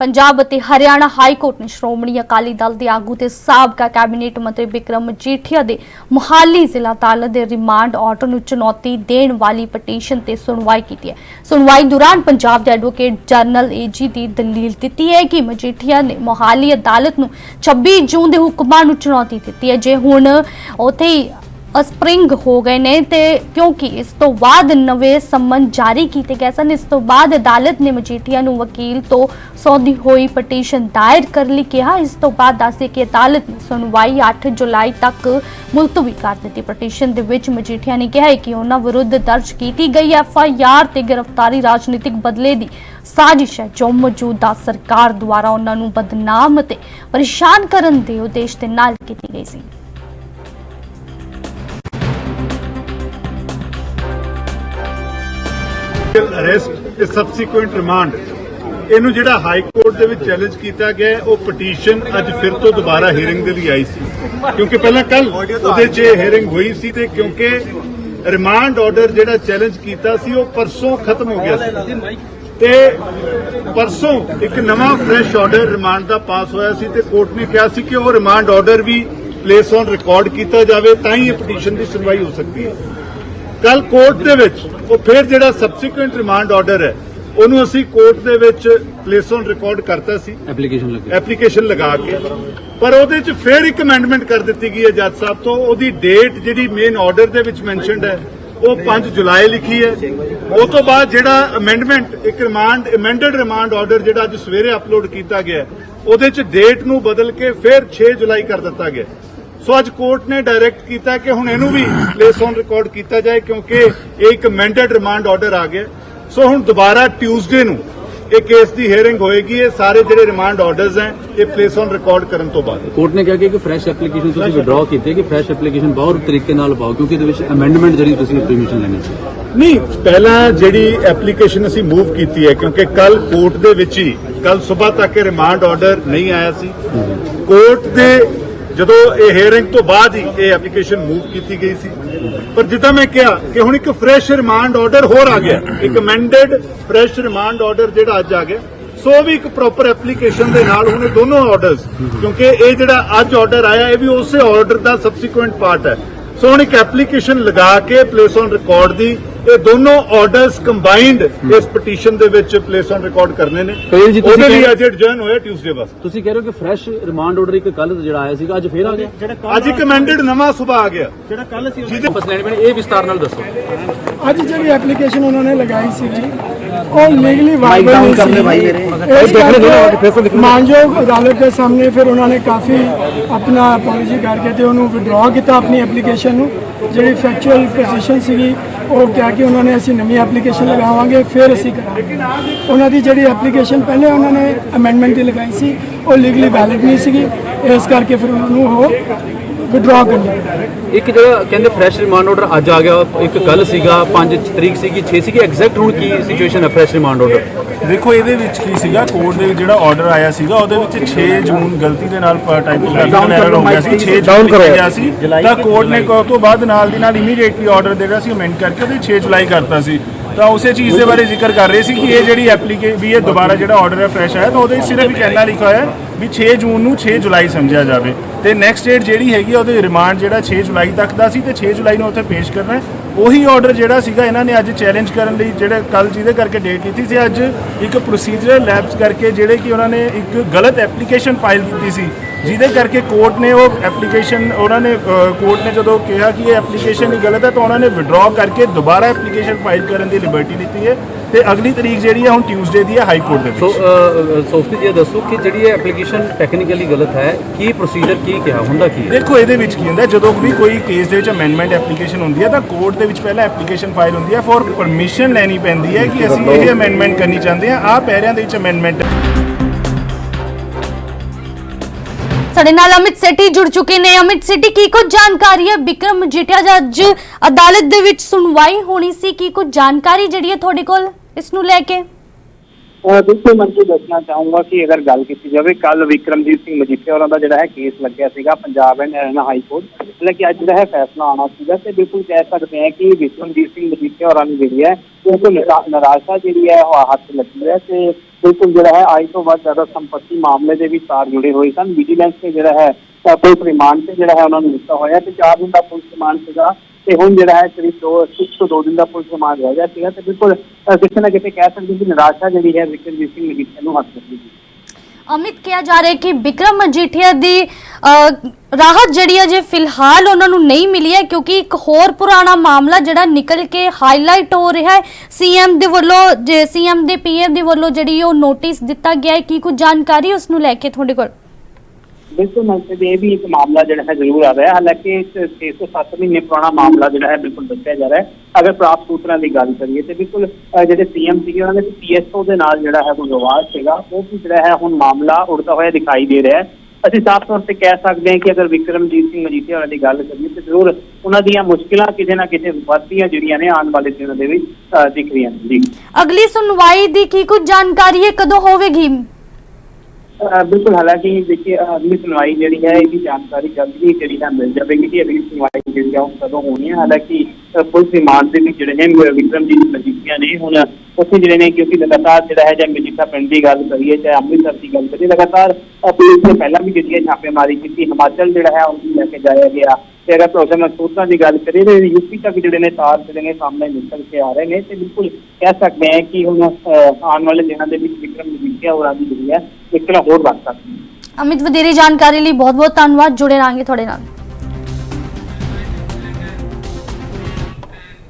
ਪੰਜਾਬ ਅਤੇ Haryana high court ਨੇ ਸ਼੍ਰੋਮਣੀ ਅਕਾਲੀ ਦਲ ਦੇ ਆਗੂ ਤੇ ਸਾਬਕਾ ਕੈਬਨਿਟ ਮੰਤਰੀ ਵਿਕਰਮ ਮਜੀਠੀਆ ਦੇ ਮੁਹਾਲੀ ਜ਼ਿਲ੍ਹਾ ਅਦਾਲਤ ਦੇ ਰਿਮਾਂਡ ਆਰਡਰ ਨੂੰ ਚੁਣੌਤੀ ਦੇਣ ਵਾਲੀ ਪਟੀਸ਼ਨ ਤੇ ਸੁਣਵਾਈ ਕੀਤੀ ਹੈ। ਸੁਣਵਾਈ ਦੌਰਾਨ ਪੰਜਾਬ ਦੇ ਐਡਵੋਕੇਟ ਜਨਰਲ ਏਜੀ ਦੀ ਦਲੀਲ ਦਿੱਤੀ ਹੈ ਕਿ ਮਜੀਠੀਆ ਨੇ ਮੁਹਾਲੀ ਅਦਾਲਤ ਨੂੰ 26 ਜੂਨ ਦੇ ਹੁਕਮਾਂ ਨੂੰ ਚੁਣੌਤੀ ਦਿੱਤੀ ਹੈ। ਜੇ ਹੁਣ ਉੱਥੇ ਹੀ ਸਪਰਿੰਗ ਹੋ ਗਏ ਨੇ ਤੇ ਕਿਉਂਕਿ ਇਸ ਤੋਂ ਬਾਅਦ ਨਵੇਂ ਸੰਮਨ ਜਾਰੀ ਕੀਤੇ ਗਏ ਸਨ, ਇਸ ਤੋਂ ਬਾਅਦ ਅਦਾਲਤ ਨੇ ਮਜੀਠੀਆ ਨੂੰ ਵਕੀਲ ਤੋਂ ਸੌਦੀ ਹੋਈ ਪਟੀਸ਼ਨ ਦਾਇਰ ਕਰਨ ਲਈ ਕਿਹਾ। ਇਸ ਤੋਂ ਬਾਅਦ ਦੱਸੇ ਕਿ ਅਦਾਲਤ ਨੇ ਸੁਣਵਾਈ 8 ਜੁਲਾਈ ਤੱਕ ਮੁਲਤਵੀ ਕਰ ਦਿੱਤੀ। ਪਟੀਸ਼ਨ ਦੇ ਵਿੱਚ ਮਜੀਠੀਆ ਨੇ ਕਿਹਾ ਕਿ ਉਹਨਾਂ ਵਿਰੁੱਧ ਦਰਜ ਕੀਤੀ ਗਈ ਐਫ ਆਈ ਆਰ ਤੇ ਗ੍ਰਿਫਤਾਰੀ ਰਾਜਨੀਤਿਕ ਬਦਲੇ ਦੀ ਸਾਜ਼ਿਸ਼ ਹੈ। ਜੋ ਮੌਜੂਦਾ ਸਰਕਾਰ ਦੁਆਰਾ ਉਹਨਾਂ ਨੂੰ ਬਦਨਾਮ ਅਤੇ ਪਰੇਸ਼ਾਨ ਕਰਨ ਦੇ ਉਦੇਸ਼ ਦੇ ਨਾਲ ਕੀਤੀ ਗਈ ਸੀ। ਅਰੈਸਟ ਤੇ ਸਬਸੀਕੁਐਂਟ ਰਿਮਾਂਡ ਇਹਨੂੰ ਜਿਹੜਾ ਹਾਈ ਕੋਰਟ ਦੇ ਵਿੱਚ ਚੈਲੰਜ ਕੀਤਾ ਗਿਆ ਉਹ ਪਟੀਸ਼ਨ ਅੱਜ ਫਿਰ ਤੋਂ ਦੁਬਾਰਾ ਹੀਅਰਿੰਗ ਦੇ ਲਈ ਆਈ ਸੀ। ਕਿਉਂਕਿ ਪਹਿਲਾਂ ਕੱਲ ਉਹਦੇ 'ਚ ਹੀਅਰਿੰਗ ਹੋਈ ਸੀ ਤੇ ਕਿਉਂਕਿ ਰਿਮਾਂਡ ਆਰਡਰ ਜਿਹੜਾ ਚੈਲੰਜ ਕੀਤਾ ਸੀ, ਉਹ ਪਰਸੋਂ ਖਤਮ ਹੋ ਗਿਆ ਸੀ। ਤੇ ਪਰਸੋਂ ਇੱਕ ਨਵਾਂ ਫਰੈਸ਼ ਆਰਡਰ ਰਿਮਾਂਡ ਦਾ ਪਾਸ ਹੋਇਆ ਸੀ ਤੇ ਕੋਰਟ ਨੇ ਕਿਹਾ ਸੀ ਕਿ ਉਹ ਰਿਮਾਂਡ ਆਰਡਰ ਵੀ ਪਲੇਸ ਔਨ ਰਿਕਾਰਡ ਕੀਤਾ ਜਾਵੇ, ਤਾਂ ਹੀ ਇਹ ਪਟੀਸ਼ਨ ਦੀ ਸੁਣਵਾਈ ਹੋ ਸਕਦੀ ਹੈ। ਕੱਲ ਕੋਰਟ ਦੇ ਵਿੱਚ ਉਹ ਫਿਰ ਜਿਹੜਾ ਸਬਸੀਕੁਐਂਟ ਰਿਮਾਂਡ ਆਰਡਰ ਹੈ ਉਹਨੂੰ ਅਸੀਂ ਕੋਰਟ ਦੇ ਵਿੱਚ ਪਲੇਸ ਔਨ ਰਿਕਾਰਡ ਕਰਤਾ ਸੀ। ਐਪਲੀਕੇਸ਼ਨ ਲੱਗੇ। ਐਪਲੀਕੇਸ਼ਨ ਲਗਾ ਕੇ। ਪਰ ਉਹਦੇ ਚ ਫਿਰ ਇੱਕ ਅਮੈਂਡਮੈਂਟ ਕਰ ਦਿੱਤੀ ਗਈ ਹੈ ਜੱਜ ਸਾਹਿਬ ਤੋਂ। ਉਹਦੀ ਡੇਟ ਜਿਹੜੀ ਮੇਨ ਆਰਡਰ ਦੇ ਵਿੱਚ ਮੈਂਸ਼ਨਡ ਹੈ ਉਹ 5 ਜੁਲਾਈ ਲਿਖੀ ਹੈ। ਉਹ ਤੋਂ ਬਾਅਦ ਜਿਹੜਾ ਅਮੈਂਡਮੈਂਟ ਇੱਕ ਰਿਮਾਂਡ ਅਮੈਂਡਡ ਰਿਮਾਂਡ ਆਰਡਰ ਜਿਹੜਾ ਅੱਜ ਸਵੇਰੇ ਅਪਲੋਡ ਕੀਤਾ ਗਿਆ ਉਹਦੇ ਚ ਡੇਟ ਨੂੰ ਬਦਲ ਕੇ ਫਿਰ 6 ਜੁਲਾਈ ਕਰ ਦਿੱਤਾ ਗਿਆ ਸੋ ਅੱਜ ਕੋਰਟ ਨੇ ਡਾਇਰੈਕਟ ਕੀਤਾ ਕਿ ਹੁਣ ਇਹਨੂੰ ਵੀ ਪਲੇਸ ਔਨ ਰਿਕਾਰਡ ਕੀਤਾ ਜਾਏ ਕਿਉਂਕਿ ਇਹ ਇੱਕ ਅਮੈਂਡਡ ਰਿਮਾਂਡ ਆਰਡਰ ਆ ਗਿਆ। ਸੋ ਹੁਣ ਦੁਬਾਰਾ ਟਿਊਜ਼ਡੇ ਨੂੰ ਇਹ ਕੇਸ ਦੀ ਹੀਅਰਿੰਗ ਹੋਏਗੀ ਇਹ ਸਾਰੇ ਜਿਹੜੇ ਰਿਮਾਂਡ ਆਰਡਰਸ ਹੈ ਇਹ ਪਲੇਸ ਔਨ ਰਿਕਾਰਡ ਕਰਨ ਤੋਂ ਬਾਅਦ। ਕੋਰਟ ਨੇ ਕਿਹਾ ਕਿ ਇੱਕ ਫਰੈਸ਼ ਐਪਲੀਕੇਸ਼ਨ ਤੁਸੀਂ ਵਿਡਰਾਅ ਕੀਤੀ ਕਿ ਫਰੈਸ਼ ਐਪਲੀਕੇਸ਼ਨ ਬਹੁਤ ਤਰੀਕੇ ਨਾਲ ਪਾਓ ਕਿਉਂਕਿ ਇਹਦੇ ਵਿੱਚ ਅਮੈਂਡਮੈਂਟ ਜਿਹੜੀ ਤੁਸੀਂ ਪਰਮਿਸ਼ਨ ਲੈਣੀ ਸੀ। ਨਹੀਂ ਪਹਿਲਾਂ ਜਿਹੜੀ ਐਪਲੀਕੇਸ਼ਨ ਅਸੀਂ ਮੂਵ ਕੀਤੀ ਹੈ ਕਿਉਂਕਿ ਕੱਲ ਕੋਰਟ ਦੇ ਵਿੱਚ ਹੀ ਕੱਲ ਸਵੇਰ ਤੱਕ ਰਿਮਾਂਡ ਆਰਡਰ ਨਹੀਂ ਆਇਆ ਸੀ। ਕੋਰਟ ਦੇ ਜਦੋਂ ਇਹ ਹੀਅਰਿੰਗ ਤੋਂ ਬਾਅਦ ਹੀ ਇਹ ਐਪਲੀਕੇਸ਼ਨ ਮੂਵ ਕੀਤੀ ਗਈ ਸੀ। ਪਰ ਜਿੱਦਾਂ ਮੈਂ ਕਿਹਾ ਕਿ ਹੁਣ ਇੱਕ ਫਰੈਸ਼ ਰਿਮਾਂਡ ਆਰਡਰ ਹੋਰ ਆ ਗਿਆ। ਇੱਕ ਅਮੈਂਡਡ ਫਰੈਸ਼ ਰਿਮਾਂਡ ਆਰਡਰ ਜਿਹੜਾ ਅੱਜ ਆ ਗਿਆ। ਸੋ ਵੀ ਇੱਕ ਪ੍ਰੋਪਰ ਐਪਲੀਕੇਸ਼ਨ ਦੇ ਨਾਲ ਹੁਣ ਇਹ ਦੋਨੋਂ ਆਰਡਰਸ ਕਿਉਂਕਿ ਇਹ ਜਿਹੜਾ ਅੱਜ ਆਰਡਰ ਆਇਆ, ਇਹ ਵੀ ਉਸੇ ਆਰਡਰ ਦਾ ਸਬਸੀਕੁਐਂਟ ਪਾਰਟ ਹੈ। ਸੋ ਹੁਣ ਇੱਕ ਐਪਲੀਕੇਸ਼ਨ ਲਗਾ ਕੇ ਪਲੇਸ ਔਨ ਰਿਕਾਰਡ ਦੀ ਇਹ ਦੋਨੋਂ ਆਰਡਰਸ ਕੰਬਾਈਨਡ ਇਸ ਪਟੀਸ਼ਨ ਦੇ ਵਿੱਚ ਪਲੇਸ ਔਨ ਰਿਕਾਰਡ ਕਰਨੇ ਨੇ। ਕਲੀਨ ਜੀ, ਤੁਸੀਂ ਉਹਦੇ ਲਈ ਅੱਜ ਐਡਜਰਨ ਹੋਇਆ ਟਿਊਜ਼ਡੇ ਬਸ। ਤੁਸੀਂ ਕਹਿ ਰਹੇ ਹੋ ਕਿ ਫਰੈਸ਼ ਰਿਮਾਂਡ ਆਰਡਰ ਇੱਕ ਕੱਲ ਜਿਹੜਾ ਆਇਆ ਸੀਗਾ ਅੱਜ ਫੇਰ ਆ ਗਿਆ? ਅੱਜ ਇੱਕ ਅਮੈਂਡਡ ਨਵਾਂ ਸਵੇਰ ਆ ਗਿਆ। ਵਾਪਸ ਲੈਣੇ ਪੈਣੇ ਇਹ ਵਿਸਤਾਰ ਨਾਲ ਦੱਸੋ। ਅੱਜ ਜਿਹੜੀ ਐਪਲੀਕੇਸ਼ਨ ਉਹਨਾਂ ਨੇ ਲਗਾਈ ਸੀਗੀ ਉਹ ਲੀਗਲੀ ਵਾਇਬਲ ਨਹੀਂ ਸੀ ਮਾਨਯੋਗ ਅਦਾਲਤ ਦੇ ਸਾਹਮਣੇ ਫਿਰ ਉਹਨਾਂ ਨੇ ਕਾਫੀ ਆਪਣਾ ਅਪੋਲੋਜੀ ਕਰਕੇ ਤੇ ਉਹਨੂੰ ਵਿਡਰਾਅ ਕੀਤਾ ਆਪਣੀ ਐਪਲੀਕੇਸ਼ਨ ਨੂੰ ਜਿਹੜੀ ਫੈਕਚੁਅਲ ਪੋਜੀਸ਼ਨ ਸੀਗੀ। ਉਹ ਕਿਹਾ ਕਿ ਉਹਨਾਂ ਨੇ ਅਸੀਂ ਨਵੀਂ ਐਪਲੀਕੇਸ਼ਨ ਲਗਾਵਾਂਗੇ, ਫਿਰ ਅਸੀਂ ਕਰਾਂਗੇ। ਉਹਨਾਂ ਦੀ ਜਿਹੜੀ ਐਪਲੀਕੇਸ਼ਨ ਪਹਿਲੇ ਉਹਨਾਂ ਨੇ ਅਮੈਂਡਮੈਂਟ ਦੀ ਲਗਾਈ ਸੀ ਉਹ ਲੀਗਲੀ ਵੈਲਿਡ ਨਹੀਂ ਸੀਗੀ। ਇਸ ਕਰਕੇ ਫਿਰ ਉਹਨਾਂ ਨੂੰ ਉਹ ਵਿਡਰਾਅ ਕਰਨੀ ਪਈ ਇੱਕ ਜਿਹੜਾ ਕਹਿੰਦੇ ਫਰੈਸ਼ ਰਿਮਾਂਡ ਆਰਡਰ ਅੱਜ ਆ ਗਿਆ ਇੱਕ ਕੱਲ ਸੀਗਾ 5 ਤਰੀਕ ਸੀਗੀ 6 ਸੀਗੀ ਐਗਜ਼ੈਕਟ ਹੁਣ ਕੀ ਸਿਚੁਏਸ਼ਨ ਹੈ ਫਰੈਸ਼ ਰਿਮਾਂਡ ਆਰਡਰ ਦੇਖੋ ਇਹਦੇ ਵਿੱਚ ਕੀ ਸੀਗਾ ਕੋਰਟ ਦੇ ਜਿਹੜਾ ਆਰਡਰ ਆਇਆ ਸੀਗਾ ਉਹਦੇ ਵਿੱਚ 6 ਜੂਨ ਗਲਤੀ ਦੇ ਨਾਲ ਟਾਈਪੋਗ੍ਰਾਫੀ ਐਰਰ ਹੋ ਗਿਆ ਸੀ। 6 ਜੂਨ ਲਿਖਿਆ ਗਿਆ ਸੀ। ਤਾਂ ਕੋਰਟ ਨੇ ਉਸ ਤੋਂ ਬਾਅਦ ਨਾਲ ਦੀ ਨਾਲ ਇਮੀਡੀਏਟਲੀ ਆਰਡਰ ਜਿਹੜਾ ਸੀ ਅਮੈਂਡ ਕਰਕੇ ਉਹਦੇ 6 ਜੁਲਾਈ ਕਰਤਾ ਸੀ। ਤਾਂ ਉਸੇ ਚੀਜ਼ ਦੇ ਬਾਰੇ ਜ਼ਿਕਰ ਕਰ ਰਹੇ ਸੀ ਕਿ ਇਹ ਜਿਹੜੀ ਐਪਲੀਕੇ ਵੀ ਇਹ ਦੁਬਾਰਾ ਜਿਹੜਾ ਆਰਡਰ ਹੈ ਫਰੈਸ਼ ਆਇਆ ਤਾਂ ਉਹਦੇ ਵਿੱਚ ਸਿਰਫ ਇੱਕ ਇੰਨਾ ਲਿਖਿਆ ਹੋਇਆ ਵੀ 6 ਜੂਨ ਨੂੰ 6 ਜੁਲਾਈ ਸਮਝਿਆ ਜਾਵੇ। ਤੇ ਨੈਕਸਟ ਡੇਟ ਜਿਹੜੀ ਹੈਗੀ ਆ, ਉਹਦੇ ਰਿਮਾਂਡ ਜਿਹੜਾ 6 ਜੁਲਾਈ ਤੱਕ ਦਾ ਸੀ ਤੇ 6 ਜੁਲਾਈ ਨੂੰ ਉੱਥੇ ਪੇਸ਼ ਕਰਨਾ ਉਹੀ ਆਰਡਰ ਜਿਹੜਾ ਸੀਗਾ, ਇਹਨਾਂ ਨੇ ਅੱਜ ਚੈਲੰਜ ਕਰਨ ਲਈ, ਜਿਹੜੇ ਕੱਲ ਜਿਹਦੇ ਕਰਕੇ ਡੇਟ ਕੀਤੀ ਸੀ, ਅੱਜ ਇੱਕ ਪ੍ਰੋਸੀਜਰਲ ਲੈਪਸ ਕਰਕੇ ਜਿਹੜੇ ਕਿ ਉਹਨਾਂ ਨੇ ਇੱਕ ਗਲਤ ਐਪਲੀਕੇਸ਼ਨ ਫਾਈਲ ਕੀਤੀ ਸੀ, ਜਿਹਦੇ ਕਰਕੇ ਕੋਰਟ ਨੇ ਉਹ ਐਪਲੀਕੇਸ਼ਨ ਉਹਨਾਂ ਨੇ ਕੋਰਟ ਨੇ ਜਦੋਂ ਕਿਹਾ ਕਿ ਇਹ ਐਪਲੀਕੇਸ਼ਨ ਗਲਤ ਹੈ, ਤਾਂ ਉਹਨਾਂ ਨੇ ਵਿਡਰਾਅ ਕਰਕੇ ਦੁਬਾਰਾ ਐਪਲੀਕੇਸ਼ਨ ਫਾਈਲ ਕਰਨ ਦੀ ਲਿਬਰਟੀ ਦਿੱਤੀ ਹੈ। ਤੇ ਅਗਲੀ ਤਰੀਕ ਜਿਹੜੀ ਹੈ ਹੁਣ ਟਿਊਜ਼ਡੇ ਦੀ ਹੈ ਹਾਈ ਕੋਰਟ ਦੇ ਸੋ ਵਿੱਚ। ਸੋਫਤੀ ਜੀ ਇਹ ਦੱਸੋ ਕਿ ਜਿਹੜੀ ਇਹ ਐਪਲੀਕੇਸ਼ਨ ਟੈਕਨੀਕਲੀ ਗਲਤ ਹੈ ਕੀ ਪ੍ਰੋਸੀਜਰ ਕੀ ਕਿਹਾ? ਹੁੰਦਾ ਕੀ ਹੈ? ਦੇਖੋ ਇਹਦੇ ਵਿੱਚ ਕੀ ਹੁੰਦਾ ਹੈ, ਜਦੋਂ ਵੀ ਕੋਈ ਕੇਸ ਦੇ ਵਿੱਚ ਅਮੈਂਡਮੈਂਟ ਐਪਲੀਕੇਸ਼ਨ ਹੁੰਦੀ ਹੈ ਤਾਂ ਕੋਰਟ ਦੇ ਵਿੱਚ ਪਹਿਲਾਂ ਐਪਲੀਕੇਸ਼ਨ ਫਾਈਲ ਹੁੰਦੀ ਹੈ ਫॉर ਪਰਮਿਸ਼ਨ ਲੈਣੀ ਪੈਂਦੀ ਹੈ ਕਿ ਅਸੀਂ ਇਹ ਅਮੈਂਡਮੈਂਟ ਕਰਨੀ ਚਾਹੁੰਦੇ ਹਾਂ। ਆਹ ਪੈਰਿਆਂ ਦੇ ਵਿੱਚ ਅਮੈਂਡਮੈਂਟ ਸਾਡੇ ਨਾਲ ਅਮਿਤ ਸੈਟੀ ਜੁੜ ਚੁੱਕੇ ਨੇ। ਅਮਿਤ ਸੈਟੀ ਕੀ ਕੁਝ ਜਾਣਕਾਰੀ ਹੈ? ਵਿਕਰਮ ਮਜੀਠੀਆ ਅੱਜ ਅਦਾਲਤ ਦੇ ਵਿੱਚ ਸੁਣਵਾਈ ਹੋਣੀ ਸੀ। ਕੀ ਕੁਝ ਜਾਣਕਾਰੀ ਜਿਹੜੀ ਹੈ ਤੁਹਾਡੇ ਕੋਲ? ਇਸ ਨੂੰ ਲੈ ਕੇ। ਬਿਲਕੁਲ ਮੈਂ ਤੁਹਾਨੂੰ ਦੱਸਣਾ ਚਾਹੂੰਗਾ ਕਿ ਅਗਰ ਗੱਲ ਕੀਤੀ ਜਾਵੇ ਕੱਲ ਵਿਕਰਮਜੀਤ ਸਿੰਘ ਮਜੀਠੀਆ ਹੋਰਾਂ ਦਾ ਜਿਹੜਾ ਹੈ ਕੇਸ ਲੱਗਿਆ ਸੀਗਾ Punjab and Haryana high court. ਮਤਲਬ ਅੱਜ ਜਿਹੜਾ ਹੈ ਫੈਸਲਾ ਆਉਣਾ ਸੀਗਾ ਤੇ ਬਿਲਕੁਲ ਕਹਿ ਸਕਦੇ ਹਾਂ ਕਿ ਵਿਕਰਮਜੀਤ ਸਿੰਘ ਮਜੀਠੀਆ ਹੋਰਾਂ ਨੂੰ ਜਿਹੜੀ ਹੈ ਬਿਲਕੁਲ ਨਿਰਾ- ਨਿਰਾਸ਼ਾ ਜਿਹੜੀ ਹੈ ਉਹ ਹੱਥ ਲੱਗੀ ਹੈ ਤੇ ਬਿਲਕੁਲ ਜਿਹੜਾ ਹੈ ਅੱਜ ਤੋਂ ਵੱਧ ਜ਼ਿਆਦਾ ਸੰਪਤੀ ਮਾਮਲੇ ਦੇ ਵਿੱਚ ਤਾਰ ਜੁੜੇ ਹੋਏ ਸਨ। ਵਿਜੀਲੈਂਸ ਨੇ ਜਿਹੜਾ ਹੈ ਪੁਲਿਸ ਰਿਮਾਂਡ ਤੇ ਜਿਹੜਾ ਹੈ ਉਹਨਾਂ ਨੂੰ ਦਿੱਤਾ ਹੋਇਆ ਤੇ ਚਾਰ ਦਿਨ ਦਾ ਪੁਲਿਸ ਰਿਮਾਂਡ ਸੀਗਾ। ਤੇ ਹੁਣ ਜਿਹੜਾ ਹੈ ਕਰੀਬ 2 ਤੋਂ 2 ਦਿਨ ਦਾ ਪੁਲਿਸ ਰਿਮਾਂਡ ਰਹਿ ਗਿਆ ਸੀਗਾ ਤੇ ਬਿਲਕੁਲ ਅਹ ਨਾ ਕਿਤੇ ਕਹਿ ਸਕਦੇ ਕਿ ਨਿਰਾਸ਼ਾ ਜਿਹੜੀ ਹੈ ਵਿਕਰਮਜੀਤ ਸਿੰਘ ਮਜੀਠੀਆ ਨੂੰ ਹੱਥ ਲੱਗੀ ਅਮਿਤ, ਕਿਹਾ ਜਾ ਰਿਹਾ ਕਿ ਵਿਕਰਮ ਮਜੀਠੀਆ ਦੀ ਰਾਹਤ ਜਿਹੜੀ ਹੈ ਜੇ ਫਿਲਹਾਲ ਉਹਨਾਂ ਨੂੰ ਨਹੀਂ ਮਿਲੀ ਹੈ ਕਿਉਂਕਿ ਇੱਕ ਹੋਰ ਪੁਰਾਣਾ ਮਾਮਲਾ ਜਿਹੜਾ ਨਿਕਲ ਕੇ ਹਾਈਲਾਈਟ ਹੋ ਰਿਹਾ ਹੈ। ਸੀਐਮ ਦੇ ਵੱਲੋਂ ਸੀਐਮ ਦੇ ਪੀਐਮ ਦੇ ਵੱਲੋਂ ਜਿਹੜੀ ਉਹ ਨੋਟਿਸ ਦਿੱਤਾ ਗਿਆ ਹੈ, ਕੀ ਕੁਝ ਜਾਣਕਾਰੀ ਉਸ ਨੂੰ ਲੈ ਕੇ ਤੁਹਾਡੇ ਕੋਲ? ਬਿਲਕੁਲ ਮਸਲੇ ਇਹ ਵੀ ਇੱਕ ਮਾਮਲਾ ਜਿਹੜਾ ਹੈ ਜ਼ਰੂਰ ਆ ਰਿਹਾ ਹਾਲਾਂਕਿ ਇਸ 6 ਤੋਂ 7 ਮਹੀਨੇ ਪੁਰਾਣਾ ਮਾਮਲਾ ਜਿਹੜਾ ਹੈ ਬਿਲਕੁਲ ਦੱਸਿਆ ਜਾ ਰਿਹਾ ਹੈ। ਅਗਰ ਪ੍ਰਾਪਤ ਸੂਤਰਾਂ ਦੀ ਗੱਲ ਕਰੀਏ ਤੇ ਬਿਲਕੁਲ ਅਹ, ਜਿਹੜੇ ਸੀਐਮ ਸੀਗੇ ਉਹਨਾਂ ਦੇ ਪੀਐਸਓ ਦੇ ਨਾਲ ਜਿਹੜਾ ਹੈ ਕੋਈ ਵਿਵਾਦ ਸੀਗਾ ਉਹ ਵੀ ਜਿਹੜਾ ਹੈ ਹੁਣ ਮਾਮਲਾ ਉੜਦਾ ਹੋਇਆ ਦਿਖਾਈ ਦੇ ਰਿਹਾ ਹੈ। ਅਸੀਂ ਸਾਫ਼ ਤੌਰ ਤੇ ਕਹਿ ਸਕਦੇ ਹਾਂ ਕਿ ਅਗਰ ਵਿਕਰਮਜੀਤ ਸਿੰਘ ਮਜੀਠੀਆ ਹੋਰਾਂ ਦੀ ਗੱਲ ਕਰੀਏ ਤੇ ਜ਼ਰੂਰ ਉਹਨਾਂ ਦੀਆਂ ਮੁਸ਼ਕਿਲਾਂ ਕਿਤੇ ਨਾ ਕਿਤੇ ਵੱਧਦੀਆਂ ਜਿਹੜੀਆਂ ਨੇ ਆਉਣ ਵਾਲੇ ਦਿਨਾਂ ਦੇ ਵਿੱਚ ਅਹ, ਦਿਖ ਰਹੀਆਂ ਨੇ। ਜੀ। ਅਗਲੀ ਸੁਣਵਾਈ ਦੀ ਕੀ ਕੁਝ ਜਾਣਕਾਰੀ ਹੈ? ਕਦੋਂ ਹੋਵੇਗੀ? ਬਿਲਕੁਲ, ਹਾਲਾਂਕਿ ਦੇਖिए ਅਗਲੀ ਸੁਣਵਾਈ ਜਿਹੜੀ ਹੈ, ਇਹਦੀ ਜਾਣਕਾਰੀ ਜਲਦੀ ਹੀ ਜਿਹੜੀ ਹੈ ਮਿਲ ਜਾਵੇਗੀ ਕਿ ਅਗਲੀ ਸੁਣਵਾਈ ਜਿਹੜੀ ਆ ਉਹ ਕਦੋਂ ਹੋਣੀ ਹੈ। ਹਾਲਾਂਕਿ ਪੁਲਿਸ ਰਿਮਾਂਡ ਦੇ ਵਿੱਚ ਜਿਹੜੇ ਨੇ ਮ- ਵਿਕਰਮਜੀਤ ਮਜੀਠੀਆ ਨੇ ਹੁਣ ਉੱਥੇ ਜਿਹੜੇ ਨੇ ਕਿਉਂਕਿ ਲਗਾਤਾਰ ਜਿਹੜਾ ਹੈ ਜਾਂ ਮਜੀਠਾ ਪਿੰਡ ਦੀ ਗੱਲ ਕਰੀਏ ਚਾਹੇ ਅੰਮ੍ਰਿਤਸਰ ਦੀ ਗੱਲ ਕਰੀਏ ਲਗਾਤਾਰ ਅਹ ਪੁਲਿਸ ਨੇ ਪਹਿਲਾਂ ਵੀ ਜਿਹੜੀ ਹੈ ਛਾਪੇਮਾਰੀ ਕੀਤੀ ਹਿਮਾਚਲ ਜਿਹੜਾ ਹੈ ਉਹਨੂੰ ਲੈ ਕੇ ਜਾਇਆ ਗਿਆ ਤੇ ਅਗਰ ਭਰੋਸੇ ਸੂਤਰਾਂ ਦੀ ਗੱਲ ਕਰੀਏ ਤੇ ਯੂਪੀ ਤੱਕ ਜਿਹੜੇ ਨੇ ਤਾਰ ਜਿਹੜੇ ਨੇ ਸਾਹਮਣੇ ਨਿਕਲ ਕੇ ਆ ਰਹੇ ਨੇ ਤੇ ਬਿਲਕੁਲ ਕਹਿ ਸਕਦੇ ਹਾਂ ਕਿ ਹੁਣ ਅਹ, ਆਉਣ ਵਾਲੇ ਦਿਨਾਂ ਦੇ ਵਿੱਚ ਵਿਕਰਮ ਮਜੀਠੀਆ ਹੋਰਾਂ ਦੀ ਜਿਹੜੀ ਹੈ ਇੱਕ ਨਾ ਹੋਰ ਵੱਧ ਸਕਦੀ ਹੈ ਅਮਿਤ ਵਧੇਰੇ ਜਾਣਕਾਰੀ ਲਈ ਬਹੁਤ ਬਹੁਤ ਧੰਨਵਾਦ ਜੁੜੇ ਰਹਾਂਗੇ ਤੁਹਾਡੇ ਨਾਲ।